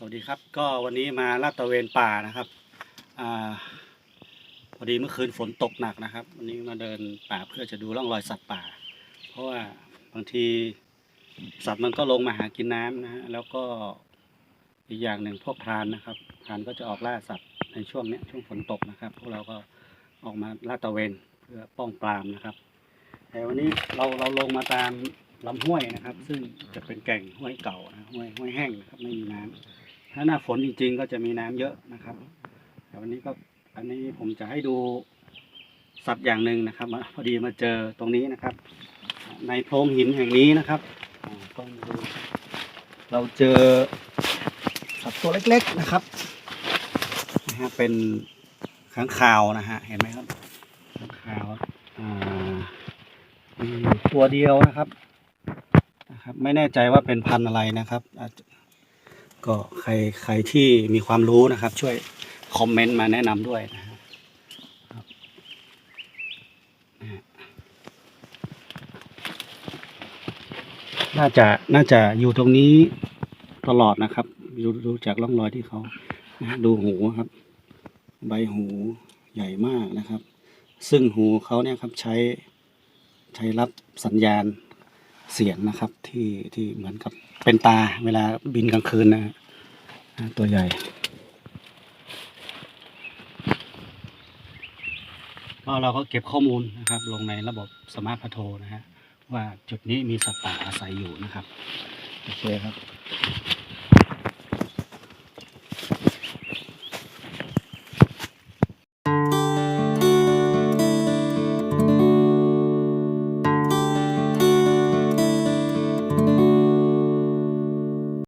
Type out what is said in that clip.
สวัสดีครับ ก็วันนี้มาลาดตระเวนป่านะครับอพอดีเมื่อคืนฝนตกหนักนะครับ วันนี้มาเดินป่าเพื่อจะดูร่องรอยสัตว์ป่า เพราะว่าบางทีสัตว์มันก็ลงมาหากินน้ำนะฮะแล้วก็อีกอย่างหนึ่งพวกพรานนะครับพรานก็จะออกล่าสัตว์ในช่วงเนี้ยช่วงฝนตกนะครับ พวกเราก็ออกมาลาดตระเวนเพื่อป้องปรามนะครับ แต่วันนี้เราเราลงมาตามลำห้วยนะครับ ซึ่งจะเป็นแก่งห้วยเก่านะห้วยห้วยแห้งนะครับไม่มีน้ำ ถ้าหน้าฝนจริง ๆ ก็จะมีน้ำเยอะนะครับ แต่วันนี้ก็อันนี้ผมจะให้ดูสัตว์อย่างหนึ่งนะครับพอดีมาเจอตรงนี้นะครับ ในโพรงหินแห่งนี้นะครับก็มาดูเราเจอสัตว์ตัวเล็ก ๆนะครับนะฮะเป็นค้างคาวนะฮะเห็นไหมครับค้างคาวอ่าตัวเดียวนะครับนะครับ ไม่แน่ใจว่าเป็นพันธุ์อะไรนะครับ ก็ใครใครที่มีความรู้นะครับ ช่วยคอมเมนต์มาแนะนำด้วยนะครับนะฮะน่าจะน่าจะอยู่ตรงนี้ตลอดนะครับดูดูจากร่องรอยที่เขาดูหูครับ ใบหูใหญ่มากนะครับ ซึ่งหูเขาเนี่ยครับใช้ใช้รับสัญญาณ เสียงนะครับที่ที่เหมือนกับเป็นตาเวลาบินกลางคืนนะฮะตัวใหญ่ ก็เราก็เก็บข้อมูลนะครับ ลงในระบบสมาร์ทพาโทนะฮะว่าจุดนี้มีสัตว์ป่าอาศัยอยู่นะครับ โอเคครับ